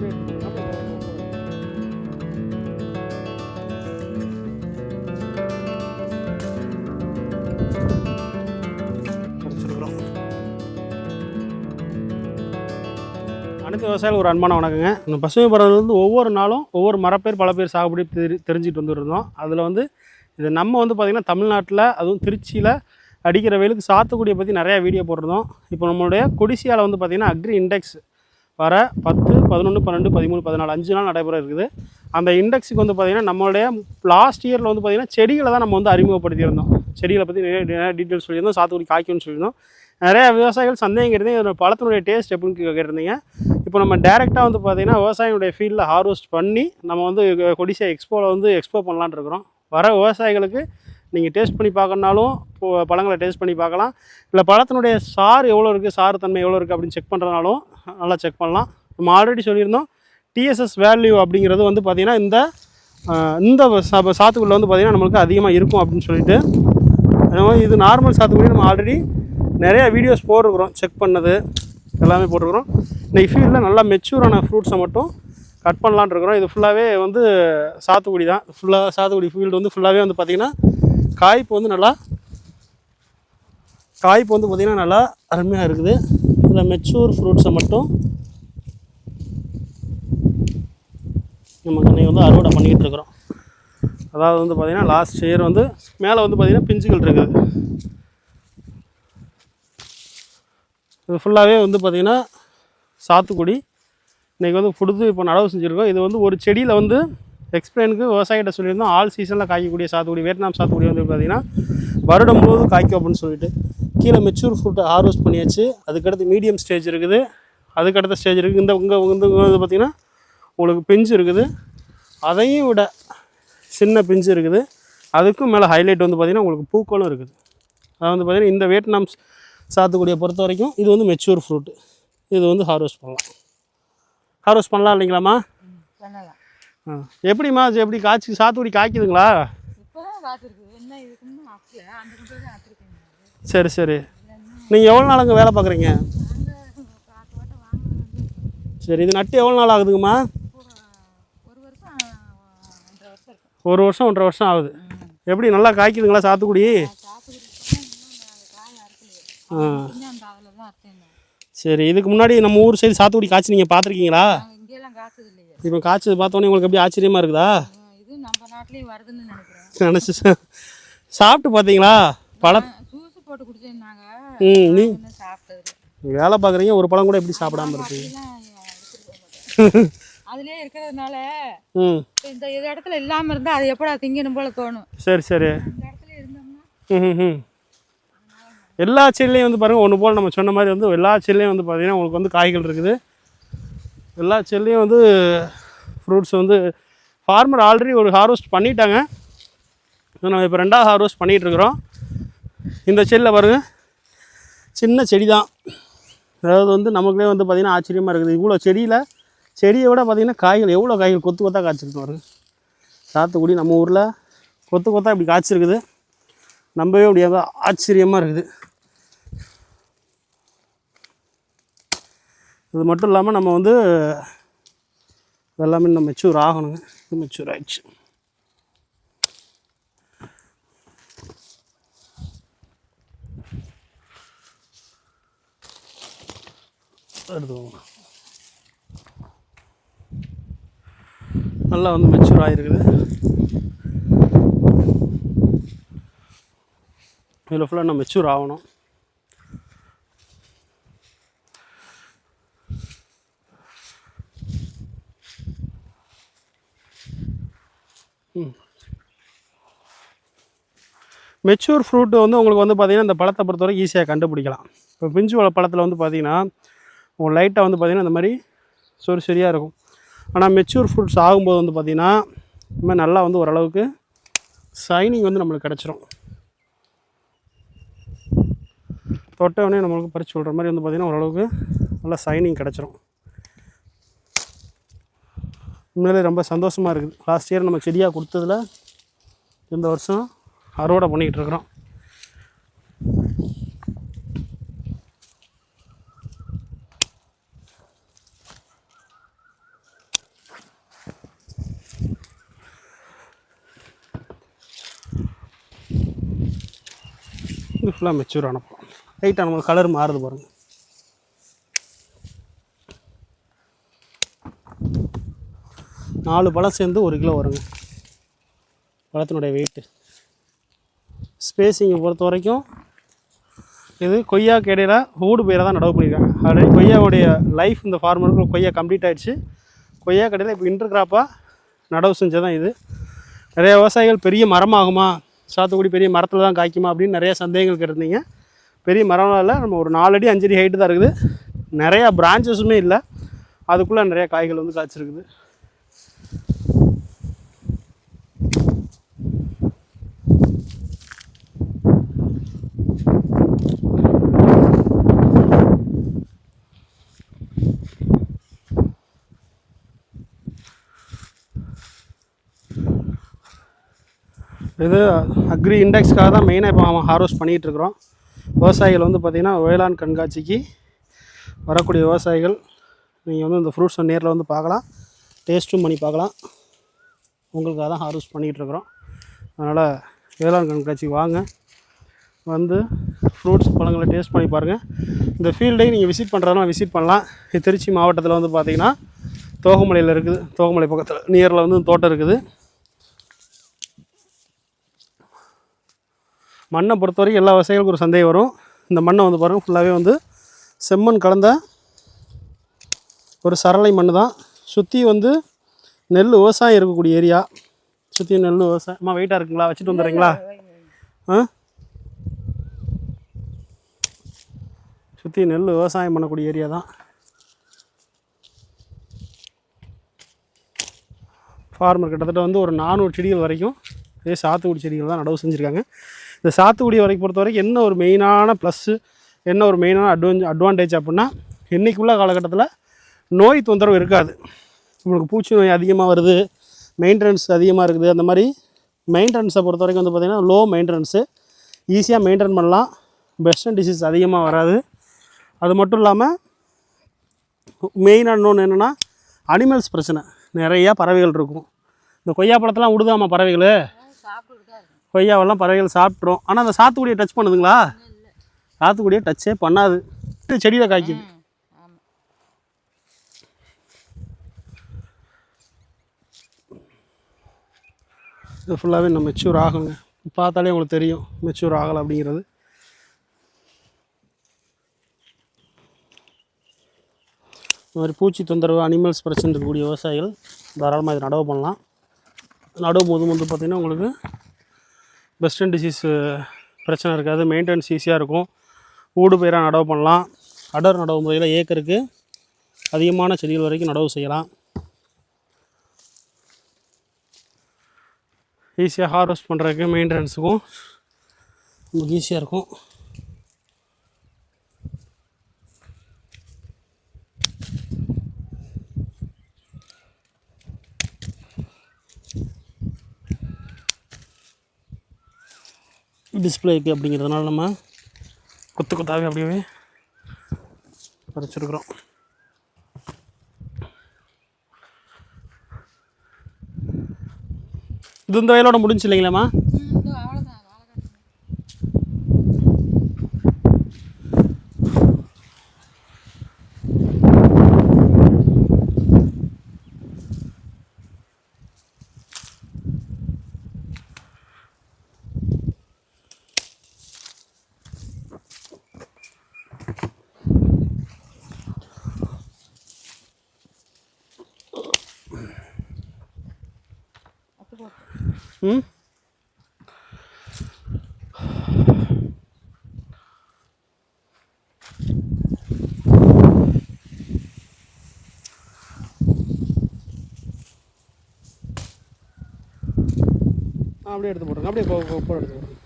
அனைத்து விவசாயிகள் ஒரு அன்பான வணக்கங்க. இந்த பசுமை பறவை வந்து ஒவ்வொரு நாளும் ஒவ்வொரு மரப்பேர் பல பேர் சாகுபடி தெரி தெரிஞ்சுட்டு வந்துருந்தோம். அதில் வந்து இது நம்ம வந்து பார்த்திங்கன்னா தமிழ்நாட்டில் அதுவும் திருச்சியில் அடிக்கிற வெயிலுக்கு சாத்துக்குடியை பற்றி நிறையா வீடியோ போட்டிருந்தோம். இப்போ நம்மளுடைய கொடிசியாவில் வந்து பார்த்திங்கன்னா அக்ரி இண்டெக்ஸ் வர பத்து பதினொன்று பன்னெண்டு பதிமூணு பதினாலு அஞ்சு நாள் நடைபெற இருக்குது. அந்த இண்டெக்ஸுக்கு வந்து பார்த்திங்கன்னா நம்மளுடைய லாஸ்ட் இயரில் வந்து பார்த்திங்கன்னா செடிகளை தான் நம்ம வந்து அறிமுகப்படுத்தியிருந்தோம். செடிகளை பற்றி நிறைய நிறைய டீட்டெயில்ஸ் சொல்லியிருந்தோம். சாத்துக்குடி காய்க்கும்னு சொல்லியிருந்தோம். நிறைய விவசாயிகள் சந்தேகம் கேட்டீங்க இதோட பழத்தினுடைய டேஸ்ட் எப்படின்னு கேட்டிருந்தீங்க. இப்போ நம்ம டேரெக்டாக வந்து பார்த்திங்கன்னா விவசாயினுடைய ஃபீல்டில் ஹார்வெஸ்ட் பண்ணி நம்ம வந்து கொடிசியா எக்ஸ்போவில் வந்து எக்ஸ்போ பண்ணலான் இருக்கிறோம். வர விவசாயிகளுக்கு நீங்கள் டேஸ்ட் பண்ணி பார்க்கணுனாலும் பழங்களை டேஸ்ட் பண்ணி பார்க்கலாம். இல்லை பழத்தினுடைய சாறு எவ்வளோ இருக்குது சாறு தன்மை எவ்வளோ இருக்குது அப்படின்னு செக் பண்ணுறதுனாலும் நல்லா செக் பண்ணலாம். நம்ம ஆல்ரெடி சொல்லியிருந்தோம் டிஎஸ்எஸ் வேல்யூ அப்படிங்கிறது வந்து பார்த்திங்கன்னா இந்த இந்த சாத்துக்குள்ளே சாத்துக்குடியில் வந்து பார்த்திங்கன்னா நம்மளுக்கு அதிகமாக இருக்கும் அப்படின்னு சொல்லிட்டு அது மாதிரி இது நார்மல் சாத்துக்குடி நம்ம ஆல்ரெடி நிறையா வீடியோஸ் போட்டிருக்கிறோம் செக் பண்ணது எல்லாமே போட்டிருக்கிறோம். இன்னைக்கு ஃபீல்டில் நல்லா மெச்சூரான ஃப்ரூட்ஸை மட்டும் கட் பண்ணலான் இருக்கிறோம். இது ஃபுல்லாகவே வந்து சாத்துக்குடி தான். ஃபுல்லாக சாத்துக்குடி ஃபீல்டு வந்து ஃபுல்லாகவே வந்து பார்த்திங்கன்னா காய்ப்பு வந்து நல்லா காய்ப்பு வந்து பார்த்திங்கன்னா நல்லா அருமையாக இருக்குது. இதில் மெச்சூர் ஃப்ரூட்ஸை மட்டும் நம்ம கண்ணை வந்து அறுவடை பண்ணிக்கிட்டு இருக்கிறோம். அதாவது வந்து பார்த்திங்கன்னா லாஸ்ட் இயர் வந்து மேலே வந்து பார்த்திங்கன்னா பிஞ்சுகள் இருக்குது. இது ஃபுல்லாகவே வந்து பார்த்திங்கன்னா சாத்துக்குடி. இன்றைக்கி வந்து புடுது இப்போ நடவு செஞ்சுருக்கோம். இது வந்து ஒரு செடியில் வந்து எக்ஸ்பிளைனுக்கு விவசாயிகிட்ட சொல்லியிருந்தோம். ஆல் சீசனில் காய்க்கக்கூடிய சாத்துக்குடி வியட்நாம் சாத்துக்குடி வந்து பார்த்திங்கன்னா வருடம் முழுவதும் காய்க்கும் அப்படின்னு சொல்லிட்டு. கீழே மெச்சூர் ஃப்ரூட்டை ஹார்வெஸ்ட் பண்ணியாச்சு. அதுக்கடுத்து மீடியம் ஸ்டேஜ் இருக்குது. அதுக்கடுத்த ஸ்டேஜ் இருக்குது. இந்த இங்கே வந்து வந்து பார்த்திங்கன்னா உங்களுக்கு பிஞ்சு இருக்குது. அதையும் விட சின்ன பிஞ்சு இருக்குது. அதுக்கும் மேலே ஹைலைட் வந்து பார்த்திங்கன்னா உங்களுக்கு பூக்களும் இருக்குது. அதாவது வந்து பார்த்திங்கன்னா இந்த வியட்நாம் சாத்துக்குடியை பொறுத்த வரைக்கும் இது வந்து மெச்சூர் ஃப்ரூட்டு இது வந்து ஹார்வெஸ்ட் பண்ணலாம். ஹார்வெஸ்ட் பண்ணலாம் இல்லைங்களாம்மா? பண்ணலாம். எப்படிம்மா இது எப்படி காய்ச்சி சாத்துக்குடி காய்க்குதுங்களா? சரி சரி. நீங்கள் எவ்வளோ நாளுங்க வேலை பார்க்குறீங்க? சரி இது நட்டு எவ்வளோ நாள் ஆகுதுங்கம்மா? ஒரு வருஷம் ஒன்றரை வருஷம் ஆகுது. எப்படி நல்லா காய்க்குதுங்களா சாத்துக்குடி ஆ சரி இதுக்கு முன்னாடி நம்ம ஊர் சைடு சாத்துக்குடி காய்ச்சி நீங்கள் பார்த்துருக்கீங்களா? இப்போ காய்ச்சது பார்த்தோன்னே உங்களுக்கு எப்படி ஆச்சரியமாக இருக்குதா? இது நம்ம நாட்டிலேயும் வருதுன்னு நினைக்கிறேன். நினச்சி சாப்பிட்டு பார்த்தீங்களா? பழ ஜூஸ் போட்டு குடிச்சேன்னாங்க. ம் நீ வேலை பார்க்குறீங்க ஒரு பழம் கூட எப்படி சாப்பிடாம இருக்கீங்க? அதுலேயே இருக்கிறதுனால ம். இந்த இது இடத்துல இல்லாமல் இருந்தால் அது எப்படா திங்கணும் போல தோணும். சரி சரி. எல்லா செடிலையும் வந்து பாருங்கள் ஒன்று போல் நம்ம சொன்ன மாதிரி வந்து எல்லா செடிலையும் வந்து பார்த்திங்கன்னா உங்களுக்கு வந்து காய்கள் இருக்குது. எல்லா செல்லையும் வந்து ஃப்ரூட்ஸ் வந்து ஃபார்மர் ஆல்ரெடி ஒரு ஹார்வெஸ்ட் பண்ணிட்டாங்க. நம்ம இப்போ ரெண்டாவது ஹார்வெஸ்ட் பண்ணிகிட்ருக்குறோம் இந்த செல்லில் பாருங்கள் சின்ன செடி தான் அதாவது வந்து நமக்குள்ளே வந்து பார்த்திங்கன்னா ஆச்சரியமாக இருக்குது. இவ்வளோ செடியில் செடியை விட பார்த்திங்கன்னா காய்கள் எவ்வளோ காய்கள் கொத்து கொத்தாக காய்ச்சிருக்கு பாருங்க. சாத்துக்குடி நம்ம ஊரில் கொத்து கொத்தாக இப்படி காய்ச்சிருக்குது. நம்பவே முடியாத ஆச்சரியமாக இருக்குது. இது மட்டும் இல்லாமல் நம்ம வந்து இதெல்லாமே இன்னும் மெச்சூர் ஆகணுங்க. இது மெச்சூர் ஆயிடுச்சு. எடுத்துக்கோங்க. நல்லா வந்து மெச்சூர் ஆகிருக்குது இதில் ஃபுல்லாக நம்ம மெச்சூர் ஆகணும். மெச்சூர் ஃப்ரூட் வந்து உங்களுக்கு வந்து பார்த்திங்கன்னா இந்த பழத்தை பொறுத்தவரை ஈஸியாக கண்டுபிடிக்கலாம். இப்போ பிஞ்சு வள பழத்தில் வந்து பார்த்திங்கன்னா உங்கள் லைட்டாக வந்து பார்த்திங்கன்னா இந்த மாதிரி சொறி சரியாக இருக்கும். ஆனால் மெச்சூர் ஃப்ரூட்ஸ் ஆகும்போது வந்து பார்த்திங்கன்னா இந்த மாதிரி நல்லா வந்து ஓரளவுக்கு சைனிங் வந்து நம்மளுக்கு கிடச்சிரும். தொட்ட உடனே நம்மளுக்கு பறிச்சு விடுற மாதிரி வந்து பார்த்திங்கன்னா ஓரளவுக்கு நல்லா சைனிங் கிடச்சிரும். உண்மையிலே ரொம்ப சந்தோஷமாக இருக்குது. லாஸ்ட் இயர் நம்ம செடியாக கொடுத்ததில் இந்த வருஷம் அறுவடை பண்ணிக்கிட்டு இருக்கிறோம். இது ஃபுல்லாக மெச்சூர் பழம். லைட்டாக நம்ம கலர் மாறுது பாருங்கள் நாலு பழம் சேர்ந்து ஒரு கிலோ வருங்க. பழத்தினுடைய வெயிட்டு ஸ்பேஸிங்கை பொறுத்த வரைக்கும் இது கொய்யாக்கு இடையில ஊடு பயிரை தான் நடவு பண்ணியிருக்காங்க. ஆல்ரெடி கொய்யாவுடைய லைஃப் இந்த ஃபார்மருக்கு கொய்யா கம்ப்ளீட் ஆகிடுச்சு கொய்யா கடையில் இப்போ இன்டர் கிராப்பாக நடவு செஞ்சதான் இது. நிறைய விவசாயிகள் பெரிய மரமாகுமா? சாத்துக்குடி பெரிய மரத்தில் தான் காய்க்குமா அப்படின்னு நிறைய சந்தேகங்கள் கேட்டிருந்தீங்க. பெரிய மரம் இல்லை நம்ம ஒரு நாலடி அஞ்சடி ஹைட்டு தான் இருக்குது. நிறையா பிரான்ச்சஸுமே இல்லை. அதுக்குள்ளே நிறையா காய்கள் வந்து காய்ச்சிருக்குது. இது அக்ரி இண்டெக்ஸ்க்காக தான் மெயினாக இப்போ அவன் ஹார்வெஸ்ட் பண்ணிகிட்டு இருக்கிறோம் விவசாயிகள் வந்து பார்த்திங்கன்னா வேளாண் கண்காட்சிக்கு வரக்கூடிய விவசாயிகள் நீங்கள் வந்து இந்த ஃப்ரூட்ஸை நேரில் வந்து பார்க்கலாம். டேஸ்ட்டும் பண்ணி பார்க்கலாம். உங்களுக்காக தான் ஹார்வெஸ்ட் பண்ணிகிட்ருக்குறோம் அதனால் வேளாண் கண்காட்சிக்கு வாங்க. வந்து ஃப்ரூட்ஸ் பழங்களை டேஸ்ட் பண்ணி பாருங்கள் இந்த ஃபீல்டையும் நீங்கள் விசிட் பண்ணுறதுனா விசிட் பண்ணலாம். இது திருச்சி மாவட்டத்தில் வந்து பார்த்திங்கன்னா தோகமலையில் இருக்குது. தோகமலை பக்கத்தில் நியரில் வந்து தோட்டம் இருக்குது. மண்ணை பொறுத்த வரைக்கும் எல்லா விவசாயிகளுக்கும் ஒரு சந்தேகம் வரும். இந்த மண்ணை வந்து பாருங்கள் ஃபுல்லாகவே வந்து செம்மண் கலந்த ஒரு சரளை மண் தான் சுற்றி வந்து நெல் விவசாயம் இருக்கக்கூடிய ஏரியா. சுற்றி நெல் விவசாயம். அம்மா வெயிட்டாக இருக்குங்களா? வச்சுட்டு வந்துடுறீங்களா? ஆ? சுற்றி நெல் விவசாயம் பண்ணக்கூடிய ஏரியா தான். ஃபார்மர் கிட்டத்தட்ட வந்து ஒரு நானூறு செடிகள் வரைக்கும் இதே சாத்துக்குடி செடிகள் தான் நடவு செஞ்சுருக்காங்க. இந்த சாத்துக்குடி வரைக்கும் பொறுத்த வரைக்கும் என்ன ஒரு மெயினான ப்ளஸ்ஸு என்ன ஒரு மெயினான அட்வான் அட்வான்டேஜ் அப்படின்னா இன்றைக்குள்ள காலகட்டத்தில் நோய் தொந்தரவு இருக்காது. உங்களுக்கு பூச்சி நோய் அதிகமாக வருது மெயின்டெனன்ஸ் அதிகமாக இருக்குது. அந்த மாதிரி மெயின்டெனன்ஸை பொறுத்த வரைக்கும் வந்து பார்த்திங்கன்னா லோ மெயின்டெனன்ஸு ஈஸியாக மெயின்டைன் பண்ணலாம். பெஸ்ட் டிசீஸ் அதிகமாக வராது. அது மட்டும் இல்லாமல் மெயினாக இன்னொன்று என்னென்னா அனிமல்ஸ் பிரச்சனை. நிறையா பறவைகள் இருக்கும். இந்த கொய்யா பழத்தெல்லாம் விடுதாமா பறவைகள்? கொய்யாவெல்லாம் பறவைகள் சாப்பிட்றோம் ஆனால் அந்த சாத்துக்குடியை டச் பண்ணுதுங்களா? சாத்துக்குடியை டச்சே பண்ணாது. செடியில் காய்க்குது. இது ஃபுல்லாகவே நம்ம மெச்சூர் ஆகுங்க. பார்த்தாலே உங்களுக்கு தெரியும் மெச்சூர் ஆகலை அப்படிங்கிறது. இந்த மாதிரி பூச்சி தொந்தரவு அனிமல்ஸ் பிரச்சனை இருக்கக்கூடிய விவசாயிகள் தாராளமாக இதை நடவு பண்ணலாம். நடவு போதும் வந்து பார்த்திங்கன்னா உங்களுக்கு பெஸ்டன் டிசீஸ் பிரச்சனை இருக்காது. மெயின்டெனன்ஸ் ஈஸியாக இருக்கும். ஊடு பயிராக நடவு பண்ணலாம். அடர் நடவு முறையில் ஏக்கருக்கு அதிகமான செடிகள் வரைக்கும் நடவு செய்யலாம். ஈஸியாக ஹார்வெஸ்ட் பண்ணுறதுக்கு மெயின்டெனன்ஸுக்கும் நமக்கு ஈஸியாக இருக்கும். டிஸ்பிளேக்கு அப்படிங்கிறதுனால நம்ம கொத்து கொத்தாவே அப்படியே பறிச்சிருக்கிறோம். இது இந்த வயலோட முடிஞ்சு இல்லைங்களாம்மா? ம்? அப்படியே எடுத்து போட்டுருங்க. அப்படியே போ- போட எடுத்து போடுங்க